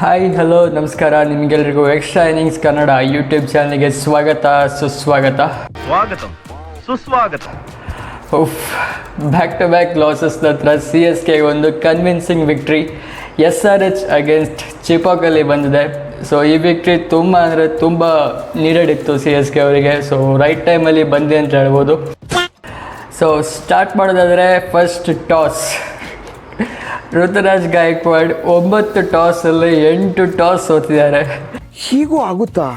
Hi hello ನಮಸ್ಕಾರ. ನಿಮಗೆಲ್ರಿಗೂ extra innings Kannada YouTube ಚಾನಲ್ಗೆ ಸ್ವಾಗತ ಸುಸ್ವಾಗತ. ಸ್ವಾಗತ ಸುಸ್ವಾಗತ. ಉಫ್ ಬ್ಯಾಕ್ ಟು ಬ್ಯಾಕ್ ಲಾಸಸ್ ಹತ್ರ ಸಿ ಎಸ್ ಕೆ ಒಂದು convincing victory S R H against ಚಿಪಾಕಲ್ಲಿ ಬಂದಿದೆ. ಸೊ ಈ ವಿಕ್ಟ್ರಿ ತುಂಬ ಅಂದರೆ ತುಂಬ ನೀಡೆಡ್ ಇತ್ತು ಸಿ ಎಸ್ ಕೆ ಅವರಿಗೆ. ಸೊ ರೈಟ್ ಟೈಮಲ್ಲಿ ಬಂದಿದೆ ಅಂತ ಹೇಳ್ಬೋದು. ಸೊ ಸ್ಟಾರ್ಟ್ ಮಾಡೋದಾದರೆ ಫಸ್ಟ್ ಟಾಸ್ ಋತುರಾಜ್ ಗಾಯಕ್ವಾಡ್ ಒಂಬತ್ತು ಟಾಸಲ್ಲಿ ಎಂಟು ಟಾಸ್ ಸೋತಿದ್ದಾರೆ. ಹೀಗೂ ಆಗುತ್ತಾ?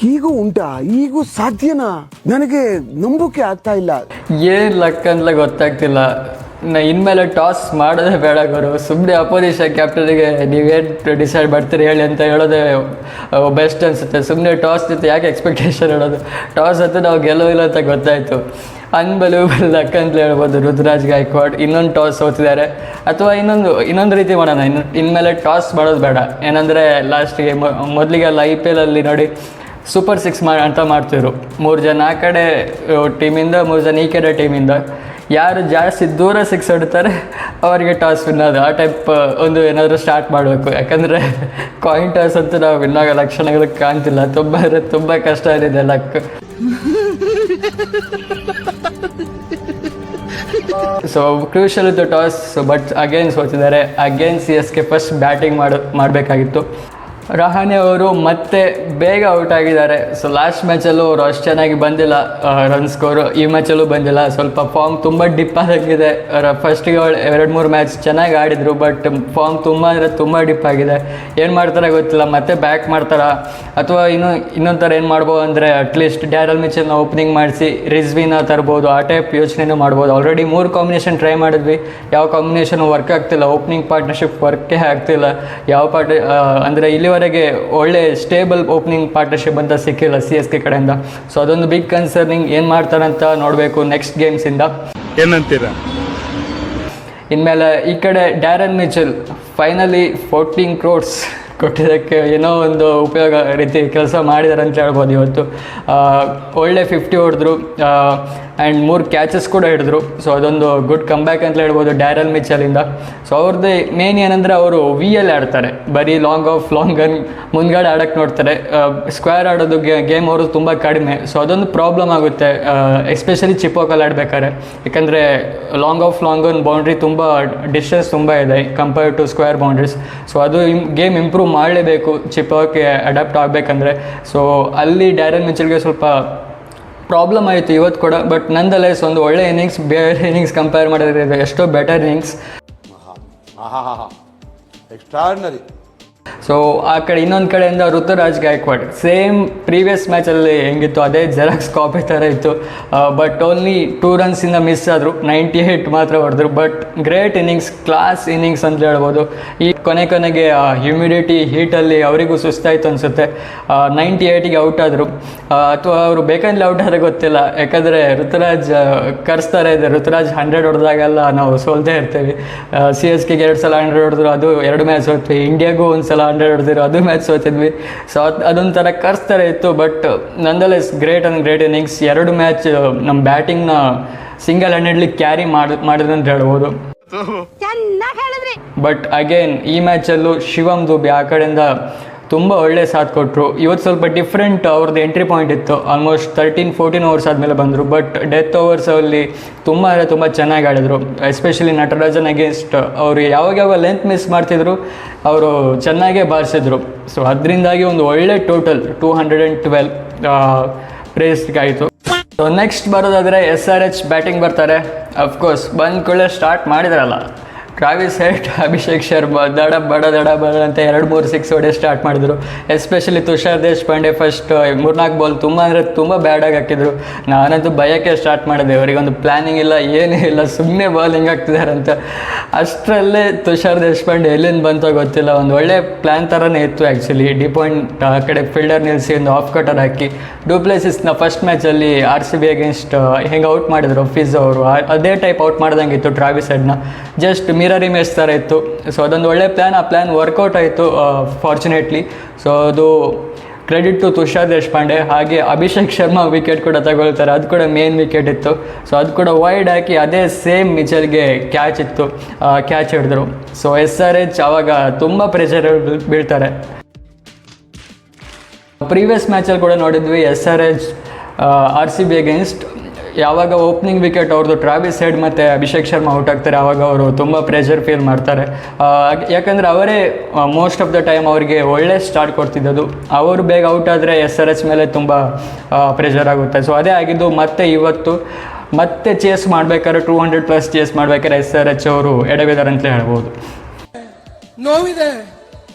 ಹೀಗೂ ಉಂಟಾ? ಹೀಗೂ ಸಾಧ್ಯನಾ? ನನಗೆ ನಂಬಿಕೆ ಆಗ್ತಾ ಇಲ್ಲ. ಏನು ಲಕ್ ಅಂತ ಗೊತ್ತಾಗ್ತಿಲ್ಲ. ನಾ ಇನ್ಮೇಲೆ ಟಾಸ್ ಮಾಡೋದೇ ಬೇಡ ಗುರು. ಸುಮ್ಮನೆ ಅಪೋಸಿಷನ್ ಕ್ಯಾಪ್ಟನ್ಗೆ ನೀವೇನು ಡಿಸೈಡ್ ಮಾಡ್ತೀರಿ ಹೇಳಿ ಅಂತ ಹೇಳೋದೇ ಬೆಸ್ಟ್ ಅನಿಸುತ್ತೆ. ಸುಮ್ಮನೆ ಟಾಸ್ ಜೊತೆ ಯಾಕೆ ಎಕ್ಸ್ಪೆಕ್ಟೇಷನ್ ಹೇಳೋದು? ಟಾಸ್ ಅಂತ ನಾವು ಗೆಲ್ಲೋದಿಲ್ಲ ಅಂತ ಗೊತ್ತಾಯಿತು. ಅನ್ಬಲೂಬಲ್ ಲಕ್ ಅಂತ ಹೇಳ್ಬೋದು. ರುದ್ರಾಜ್ ಗಾಯಕ್ವಾಡ್ ಇನ್ನೊಂದು ಟಾಸ್ ಸೋತಿದ್ದಾರೆ. ಅಥವಾ ಇನ್ನೊಂದು ಇನ್ನೊಂದು ರೀತಿ ಮಾಡೋಣ. ಇನ್ನು, ಇನ್ಮೇಲೆ ಟಾಸ್ ಮಾಡೋದು ಬೇಡ. ಏನಂದರೆ ಲಾಸ್ಟಿಗೆ ಮೊದಲಿಗೆಲ್ಲ ಐ ಪಿ ಎಲಲ್ಲಿ ನೋಡಿ ಸೂಪರ್ ಸಿಕ್ಸ್ ಮಾ, ಅಂತ ಮಾಡ್ತಿದ್ರು. ಮೂರು ಜನ ಆ ಕಡೆ ಟೀಮಿಂದ ಮೂರು ಜನ ಈ ಕಡೆ ಟೀಮಿಂದ ಯಾರು ಜಾಸ್ತಿ ದೂರ ಸಿಕ್ಸ್ ಹೊಡ್ತಾರೆ ಅವರಿಗೆ ಟಾಸ್ ವಿನ್ ಅದು ಆ ಟೈಪ್ ಒಂದು ಏನಾದರೂ ಸ್ಟಾರ್ಟ್ ಮಾಡಬೇಕು. ಯಾಕಂದರೆ ಕಾಯಿನ್ ಟಾಸ್ ಅಂತೂ ನಾವು ವಿನ್ ಆಗೋ ಲಕ್ಷಣಗಳು ಕಾಣ್ತಿಲ್ಲ. ತುಂಬ ಅಂದರೆ ತುಂಬ ಕಷ್ಟ ಏನಿದೆ ಲಕ್. ಸೊ ಕ್ರೂಷಲ್ ಇತ್ತು toss but again ಸೋತಿದ್ದಾರೆ again C S K first batting ಮಾಡ ಮಾಡಬೇಕಾಗಿತ್ತು. ರಹಾನೆ ಅವರು ಮತ್ತೆ ಬೇಗ ಔಟ್ ಆಗಿದ್ದಾರೆ. ಸೊ ಲಾಸ್ಟ್ ಮ್ಯಾಚಲ್ಲೂ ಅವರು ಅಷ್ಟು ಚೆನ್ನಾಗಿ ಬಂದಿಲ್ಲ. ರನ್ ಸ್ಕೋರು ಈ ಮ್ಯಾಚಲ್ಲೂ ಬಂದಿಲ್ಲ. ಸ್ವಲ್ಪ ಫಾರ್ಮ್ ತುಂಬ ಡಿಪ್ ಆದಂಗಿದೆ. ಫಸ್ಟಿಗೆ ಎರಡು ಮೂರು ಮ್ಯಾಚ್ ಚೆನ್ನಾಗಿ ಆಡಿದರು ಬಟ್ ಫಾರ್ಮ್ ತುಂಬ ಅಂದರೆ ತುಂಬ ಡಿಪ್ ಆಗಿದೆ. ಏನು ಮಾಡ್ತಾರೆ ಗೊತ್ತಿಲ್ಲ. ಮತ್ತೆ ಬ್ಯಾಕ್ ಮಾಡ್ತಾರಾ? ಅಥವಾ ಇನ್ನು ಇನ್ನೊಂದು ಥರ ಏನು ಮಾಡ್ಬೋದು ಅಂದರೆ ಅಟ್ಲೀಸ್ಟ್ ಡ್ಯಾರಲ್ ಮಿಚಲ್ನ ಓಪನಿಂಗ್ ಮಾಡಿಸಿ ರಿಸ್ವಿನ ತರ್ಬೋದು, ಆ ಟೈಪ್ ಯೋಚನೆನೂ ಮಾಡ್ಬೋದು. ಆಲ್ರೆಡಿ ಮೂರು ಕಾಂಬಿನೇಷನ್ ಟ್ರೈ ಮಾಡಿದ್ವಿ. ಯಾವ ಕಾಂಬಿನೇಷನ್ ವರ್ಕ್ ಆಗ್ತಿಲ್ಲ. ಓಪನಿಂಗ್ ಪಾರ್ಟ್ನರ್ಶಿಪ್ ವರ್ಕೇ ಆಗ್ತಿಲ್ಲ. ಯಾವ ಪಾರ್ಟ್ ಅಂದರೆ ಇಲ್ಲಿವರೆಗೆ ಒಳ್ಳೆ ಸ್ಟೇಬಲ್ ಓಪನಿಂಗ್ ಪಾರ್ಟ್ನರ್ಶಿಪ್ ಅಂತ ಸಿಕ್ಕಿಲ್ಲ ಸಿ ಎಸ್ ಕೆ ಕಡೆಯಿಂದ. ಸೊ ಅದೊಂದು ಬಿಗ್ ಕನ್ಸರ್ನಿಂಗ್ ಏನು ಮಾಡ್ತಾರಂತ ನೋಡಬೇಕು ನೆಕ್ಸ್ಟ್ ಗೇಮ್ಸಿಂದ ಏನಂತೀರಾ? ಇನ್ಮೇಲೆ ಈ ಕಡೆ Daryl Mitchell finally fourteen crores ಕೊಟ್ಟಿದ್ದಕ್ಕೆ ಏನೋ ಒಂದು ಉಪಯೋಗ ರೀತಿ ಕೆಲಸ ಮಾಡಿದ್ದಾರೆ ಅಂತ ಹೇಳ್ಬೋದು ಇವತ್ತು. ಒಳ್ಳೆ ಫಿಫ್ಟಿ ಹೊಡೆದ್ರು. ಆ್ಯಂಡ್ ಮೂರು ಕ್ಯಾಚಸ್ ಕೂಡ ಹಿಡಿದ್ರು. ಸೊ ಅದೊಂದು ಗುಡ್ ಕಮ್ ಬ್ಯಾಕ್ ಅಂತ ಹೇಳ್ಬೋದು ಡ್ಯಾರಲ್ ಮಿಚಲಿಂದ ಸೊ ಅವ್ರದ್ದು ಮೇನ್ ಏನಂದರೆ ಅವರು ವಿ ಎಲ್ ಆಡ್ತಾರೆ. ಬರೀ ಲಾಂಗ್ ಆಫ್ ಲಾಂಗ್ ಗನ್ ಮುಂದ್ಗಡೆ ಆಡೋಕ್ಕೆ ನೋಡ್ತಾರೆ. ಸ್ಕ್ವೇರ್ ಆಡೋದು ಗೇಮ್ ಅವರು ತುಂಬ ಕಡಿಮೆ. ಸೊ ಅದೊಂದು ಪ್ರಾಬ್ಲಮ್ ಆಗುತ್ತೆ. ಎಸ್ಪೆಷಲಿ ಚಿಪ್ಪೋಕಲ್ಲಿ ಆಡಬೇಕಾದ್ರೆ. ಯಾಕಂದರೆ long off long gun boundary ತುಂಬ ಡಿಸ್ಟೆನ್ಸ್ ತುಂಬ ಇದೆ compare to square boundaries so ಅದು ಗೇಮ್ ಇಂಪ್ರೂವ್ ಮಾಡಲೇಬೇಕು. ಚಿಪ್ಪೋಕೆ ಅಡಾಪ್ಟ್ ಆಗಬೇಕಂದ್ರೆ. ಸೊ ಅಲ್ಲಿ ಡ್ಯಾರನ್ ಮಿಚಲ್ಗೆ ಸ್ವಲ್ಪ ಪ್ರಾಬ್ಲಮ್ ಆಯಿತು ಇವತ್ತು ಕೂಡ ಬಟ್ ನಂದಲೆಸ್ ಒಂದು ಒಳ್ಳೆ ಇನ್ನಿಂಗ್ಸ್ ಬೇರೆ ಇನ್ನಿಂಗ್ಸ್ ಕಂಪೇರ್ ಮಾಡಿದ್ರೆ ಎಷ್ಟೋ ಬೆಟರ್ ಇನ್ನಿಂಗ್ಸ್ ಎಕ್ಸ್ಟ್ರಾರ್ನರಿ ಸೊ ಆ ಕಡೆ ಇನ್ನೊಂದು ಕಡೆಯಿಂದ ಋತುರಾಜ್ ಗಾಯಕ್ವಾಡ್. ಸೇಮ್ ಪ್ರೀವಿಯಸ್ ಮ್ಯಾಚಲ್ಲಿ ಹೆಂಗಿತ್ತು, ಅದೇ ಜೆರಾಕ್ಸ್ ಕಾಪಿ ಥರ ಇತ್ತು. ಬಟ್ ಓನ್ಲಿ ಟೂ ರನ್ಸಿಂದ ಮಿಸ್ ಆದರು. ನೈಂಟಿ ಏಯ್ಟ್ ಮಾತ್ರ ಹೊಡೆದ್ರು. But great innings class innings ಅಂತ ಹೇಳ್ಬೋದು. ಈ ಕೊನೆ ಕೊನೆಗೆ ಹ್ಯುಮಿಡಿಟಿ ಹೀಟಲ್ಲಿ ಅವರಿಗೂ ಸುಸ್ತಾಯಿತು ಅನಿಸುತ್ತೆ. ನೈಂಟಿ ಏಯ್ಟಿಗೆ ಔಟ್ ಆದರು. ಅಥವಾ ಅವರು ಬೇಕಂದ್ರೆ ಔಟ್ ಆದರೆ ಗೊತ್ತಿಲ್ಲ. ಯಾಕಂದರೆ ಋತುರಾಜ್ ಕರೆಸ್ತಾರೆ ಇದೆ. ಋತುರಾಜ್ ಹಂಡ್ರೆಡ್ ಹೊಡೆದಾಗೆಲ್ಲ ನಾವು ಸೋಲ್ದೇ ಇರ್ತೀವಿ. ಸಿ ಎಸ್ ಕೆಗೆ ಎರಡು ಸಲ ಹಂಡ್ರೆಡ್ ಹೊಡೆದ್ರು. ಅದು ಎರಡು ಮ್ಯಾಚ್ ಹೋಗ್ತೀವಿ. ಇಂಡಿಯಾಗೂ ಒಂದು ಹಂಡ್ರೆಡ್ ಹೊಡೆದಿರು ಅದು ಮ್ಯಾಚ್ ಸೋತಿದ್ವಿ. ಸೊ ಅದು ಅದೊಂಥರ ಕರ್ಸ್ತಾರೆ ಇತ್ತು but nonetheless great and great innings ಎರಡು ಮ್ಯಾಚ್ ನಮ್ಮ ಬ್ಯಾಟಿಂಗ್ನ ಸಿಂಗಲ್ ಹ್ಯಾಂಡೆಡ್ಲಿ ಕ್ಯಾರಿ ಮಾಡಿ ಮಾಡಿದ್ರು ಅಂತ ಹೇಳ್ಬೋದು. ಬಟ್ ಅಗೇನ್ ಈ ಮ್ಯಾಚಲ್ಲೂ ಶಿವಮ್ ದುಬೆ ಆ ಕಡೆಯಿಂದ ತುಂಬ ಒಳ್ಳೆ ಸಾಥ್ ಕೊಟ್ಟರು ಇವತ್ತು ಸ್ವಲ್ಪ ಡಿಫ್ರೆಂಟ್ ಅವ್ರದ್ದು ಎಂಟ್ರಿ ಪಾಯಿಂಟ್ ಇತ್ತು. ಆಲ್ಮೋಸ್ಟ್ ತರ್ಟೀನ್ ಫೋರ್ಟೀನ್ ಓವರ್ಸ್ ಆದಮೇಲೆ ಬಂದರು. ಬಟ್ ಡೆತ್ ಓವರ್ಸಲ್ಲಿ ತುಂಬ ಅಂದರೆ ತುಂಬ ಚೆನ್ನಾಗಿ ಆಡಿದರು. ಎಸ್ಪೆಷಲಿ ನಟರಾಜನ್ ಅಗೇನ್ಸ್ಟ್ ಅವರು ಯಾವಾಗ ಯಾವಾಗ ಲೆಂತ್ ಮಿಸ್ ಮಾಡ್ತಿದ್ರು, ಅವರು ಚೆನ್ನಾಗೇ ಬಾರಿಸಿದ್ರು. ಸೊ ಅದರಿಂದಾಗಿ ಒಂದು ಒಳ್ಳೆ total two hundred and twelve ಪ್ರೇಸ್ಗಾಯಿತು so next ಬರೋದಾದರೆ ಎಸ್ ಆರ್ ಎಚ್ ಬ್ಯಾಟಿಂಗ್ ಬರ್ತಾರೆ. ಅಫ್ಕೋರ್ಸ್ ಬಂದ ಕೂಡಲೇ ಸ್ಟಾರ್ಟ್ ಮಾಡಿದ್ರಲ್ಲ. ಟ್ರಾವಿಸ್ ಹೆಟ್ ಅಭಿಷೇಕ್ ಶರ್ಮಾ ದಡ, ಬಡ ದಡ, ಬಡ ಅಂತ ಎರಡು, ಮೂರು ಸಿಕ್ಸ್ ಹೊಡೆ ಸ್ಟಾರ್ಟ್ ಮಾಡಿದ್ರು. ಎಸ್ಪೆಷಲಿ ತುಷಾರ್ ದೇಶ್ ಪಾಂಡೆ ಫಸ್ಟ್ ಮೂರ್ನಾಲ್ಕು ಬಾಲ್ ತುಂಬ ಅಂದರೆ ತುಂಬ ಬ್ಯಾಡಾಗಿ ಹಾಕಿದ್ರು. ನಾನಂತೂ ಭಯಕ್ಕೆ ಸ್ಟಾರ್ಟ್ ಮಾಡಿದೆ. ಅವರಿಗೊಂದು ಪ್ಲ್ಯಾನಿಂಗ್ ಇಲ್ಲ, ಏನೂ ಇಲ್ಲ ಸುಮ್ಮನೆ ಬಾಲಿಂಗ್ ಆಗ್ತಿದ್ದಾರೆ ಅಂತ. ಅಷ್ಟರಲ್ಲೇ ತುಷಾರ್ ದೇಶಪಾಂಡೆ ಎಲ್ಲಿಂದ ಬಂತೋ ಗೊತ್ತಿಲ್ಲ. ಒಂದು ಒಳ್ಳೆ ಪ್ಲ್ಯಾನ್ ಥರನೇ ಇತ್ತು ಆ್ಯಕ್ಚುಲಿ ಡಿ ಪಾಯಿಂಟ್ ಆ ಕಡೆ ಫೀಲ್ಡರ್ ನಿಲ್ಲಿಸಿ ಒಂದು ಆಫ್ ಕಟರ್ ಹಾಕಿ. ಡೂಪ್ಲೇಸಿಸ್ನ ಫಸ್ಟ್ ಮ್ಯಾಚಲ್ಲಿ ಆರ್ ಸಿ ಬಿ ಅಗೇನ್ಸ್ಟ್ ಹೆಂಗೆ ಔಟ್ ಮಾಡಿದ್ರು? ಫಿಸ್ ಅವರು. ಅದೇ ಟೈಪ್ ಔಟ್ ಮಾಡ್ದಂಗೆ ಇತ್ತು ಟ್ರಾವಿಸ್ ಹೆಡ್ನ ಜಸ್ಟ್ ಮಿರರ್ ಇಮೇಜ್ ಥರ ಇತ್ತು. ಸೊ ಅದೊಂದು ಒಳ್ಳೆ ಪ್ಲ್ಯಾನ್ ಆ ಪ್ಲ್ಯಾನ್ ವರ್ಕೌಟ್ ಆಯಿತು ಫಾರ್ಚುನೇಟ್ಲಿ ಸೊ ಅದು ಕ್ರೆಡಿಟ್ ಟು ತುಷಾರ್ ದೇಶಪಾಂಡೆ. ಹಾಗೆ ಅಭಿಷೇಕ್ ಶರ್ಮಾ ವಿಕೆಟ್ ಕೂಡ ತಗೊಳ್ತಾರೆ. ಅದು ಕೂಡ ಮೇನ್ ವಿಕೆಟ್ ಇತ್ತು. ಸೊ ಅದು ಕೂಡ ವೈಡ್ ಹಾಕಿ ಅದೇ ಸೇಮ್ ಮಿಚಲ್ಗೆ ಕ್ಯಾಚ್ ಇತ್ತು. ಕ್ಯಾಚ್ ಹಿಡಿದ್ರು. ಸೊ ಎಸ್ ಆರ್ ಎಚ್ ಆವಾಗ ತುಂಬ ಪ್ರೆಷರ್ ಬೀಳ್ತಾರೆ. ಪ್ರೀವಿಯಸ್ ಮ್ಯಾಚಲ್ಲಿ ಕೂಡ ನೋಡಿದ್ವಿ. S R H R C B against ಯಾವಾಗ ಓಪನಿಂಗ್ ವಿಕೆಟ್ ಅವ್ರದ್ದು ಟ್ರಾವಿಸ್ ಹೆಡ್ ಮತ್ತು ಅಭಿಷೇಕ್ ಶರ್ಮಾ ಔಟ್ ಆಗ್ತಾರೆ ಆವಾಗ ಅವರು ತುಂಬ ಪ್ರೆಷರ್ ಫೀಲ್ ಮಾಡ್ತಾರೆ. ಯಾಕಂದರೆ ಅವರೇ ಮೋಸ್ಟ್ ಆಫ್ ದ ಟೈಮ್ ಅವರಿಗೆ ಒಳ್ಳೆ ಸ್ಟಾರ್ಟ್ ಕೊಡ್ತಿದ್ದದು ಅವರು ಬೇಗ ಔಟ್ ಆದರೆ ಎಸ್ ಆರ್ ಎಸ್ ಮೇಲೆ ತುಂಬ ಪ್ರೆಷರ್ ಆಗುತ್ತೆ. ಸೊ ಅದೇ ಆಗಿದ್ದು ಮತ್ತೆ ಇವತ್ತು, ಮತ್ತೆ ಚೇಸ್ ಮಾಡಬೇಕಾದ್ರೆ ಟೂ ಹಂಡ್ರೆಡ್ ಪ್ಲಸ್ ಚೇಸ್ ಮಾಡಬೇಕಾದ್ರೆ ಎಸ್ ಆರ್ ಎಚ್ ಅವರು ಎಡವಿದ್ದಾರೆ ಅಂತಲೇ ಹೇಳ್ಬೋದು. ನೋವಿದೆ.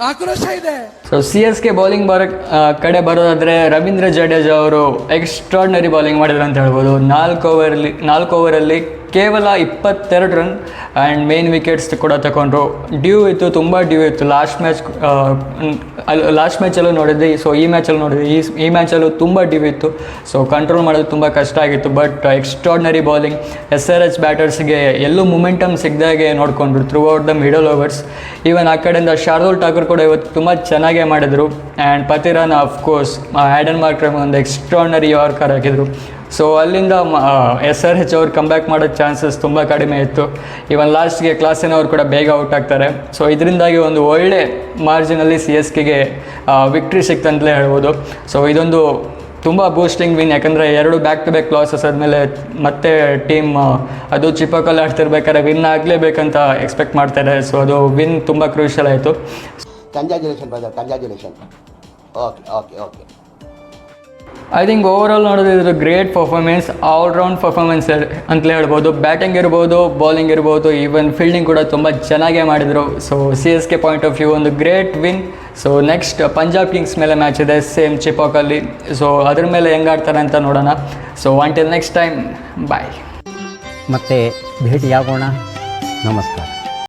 ಆಕ್ರೋಶ ಇದೆ. So C S K bowling ಬರ ಕಡೆ ಬರೋದಾದ್ರೆ ರವೀಂದ್ರ ಜಡೇಜಾ ಅವರು ಎಕ್ಸ್ಟ್ರಾರ್ನರಿ ಬೌಲಿಂಗ್ ಮಾಡಿದ್ರು ಅಂತ ಹೇಳ್ಬೋದು. ನಾಲ್ಕು ಓವರಲ್ಲಿ ನಾಲ್ಕು ಓವರಲ್ಲಿ ಕೇವಲ ಇಪ್ಪತ್ತೆರಡು ರನ್ ಆ್ಯಂಡ್ ಮೇನ್ ವಿಕೆಟ್ಸ್ ಕೂಡ ತಗೊಂಡ್ರು. ಡ್ಯೂ ಇತ್ತು, ತುಂಬ ಡ್ಯೂ ಇತ್ತು. ಲಾಸ್ಟ್ ಮ್ಯಾಚ್ ಲಾಸ್ಟ್ ಮ್ಯಾಚಲ್ಲೂ ನೋಡಿದ್ವಿ. ಸೊ ಈ ಮ್ಯಾಚಲ್ಲಿ ನೋಡಿದ್ವಿ. ಈ ಈ ಮ್ಯಾಚಲ್ಲೂ ತುಂಬ ಡ್ಯೂ ಇತ್ತು. ಸೊ ಕಂಟ್ರೋಲ್ ಮಾಡೋದು ತುಂಬ ಕಷ್ಟ ಆಗಿತ್ತು. But extraordinary bowling S R H ಬ್ಯಾಟರ್ಸ್ಗೆ ಎಲ್ಲೂ ಮೊಮೆಂಟಮ್ ಸಿಗ್ದಾಗೆ ನೋಡಿಕೊಂಡ್ರು through out the middle overs even ಆ ಕಡೆಯಿಂದ ಶಾರ್ದುಲ್ ಠಾಕೂರ್ ಕೂಡ ಇವತ್ತು ತುಂಬ ಚೆನ್ನಾಗೇ ಮಾಡಿದರು. And Pathirana of course Aiden Markram ಒಂದು ಎಕ್ಸ್ಟ್ರಾಡ್ನರಿ ಯಾರ್ಕರ್ ಹಾಕಿದರು. ಸೊ ಅಲ್ಲಿಂದ ಎಸ್ ಆರ್ ಎಚ್ ಅವ್ರು ಕಮ್ಬ್ಯಾಕ್ ಮಾಡೋ ಚಾನ್ಸಸ್ ತುಂಬ ಕಡಿಮೆ ಇತ್ತು. ಇವನ್ ಲಾಸ್ಟ್ಗೆ ಕ್ಲಾಸಿನವ್ರು ಕೂಡ ಬೇಗ ಔಟ್ ಆಗ್ತಾರೆ. ಸೊ ಇದರಿಂದಾಗಿ ಒಂದು ಒಳ್ಳೆ ಮಾರ್ಜಿನಲ್ಲಿ ಸಿ ಎಸ್ ಕೆಗೆ ವಿಕ್ಟ್ರಿ ಸಿಕ್ತಂತಲೇ ಹೇಳ್ಬೋದು. ಸೊ ಇದೊಂದು ತುಂಬ ಬೂಸ್ಟಿಂಗ್ ವಿನ್ ಯಾಕಂದರೆ ಎರಡು ಬ್ಯಾಕ್ ಟು ಬ್ಯಾಕ್ ಲಾಸಸ್ ಆದಮೇಲೆ ಮತ್ತೆ ಟೀಮ್ ಅದು ಚಿಪ್ಪಕಲ್ಲಿ ಆಡ್ತಿರ್ಬೇಕಾದ್ರೆ ವಿನ್ ಆಗಲೇಬೇಕಂತ ಎಕ್ಸ್ಪೆಕ್ಟ್ ಮಾಡ್ತಾರೆ ಸೊ ಅದು ವಿನ್ ತುಂಬ ಕ್ರೂಷಲ್ ಆಯಿತು. Congratulation brother congratulation okay okay okay I think overall ನೋಡೋದಿದ್ರೆ great performance all round performance ಅಂತಲೇ ಹೇಳ್ಬೋದು. ಬ್ಯಾಟಿಂಗ್ ಇರ್ಬೋದು ಬೌಲಿಂಗ್ ಇರ್ಬೋದು ಈವನ್ ಫೀಲ್ಡಿಂಗ್ ಕೂಡ ತುಂಬ ಚೆನ್ನಾಗೇ ಮಾಡಿದರು. So C S K point of view ಒಂದು great win so next Punjab Kings ಮೇಲೆ ಮ್ಯಾಚ್ ಇದೆ ಸೇಮ್ ಚಿಪಾಕಲ್ಲಿ ಸೊ ಅದ್ರ ಮೇಲೆ ಹೆಂಗೆ ಆಡ್ತಾರೆ ಅಂತ ನೋಡೋಣ. So until next time bye ಮತ್ತೆ ಭೇಟಿಯಾಗೋಣ. ನಮಸ್ಕಾರ.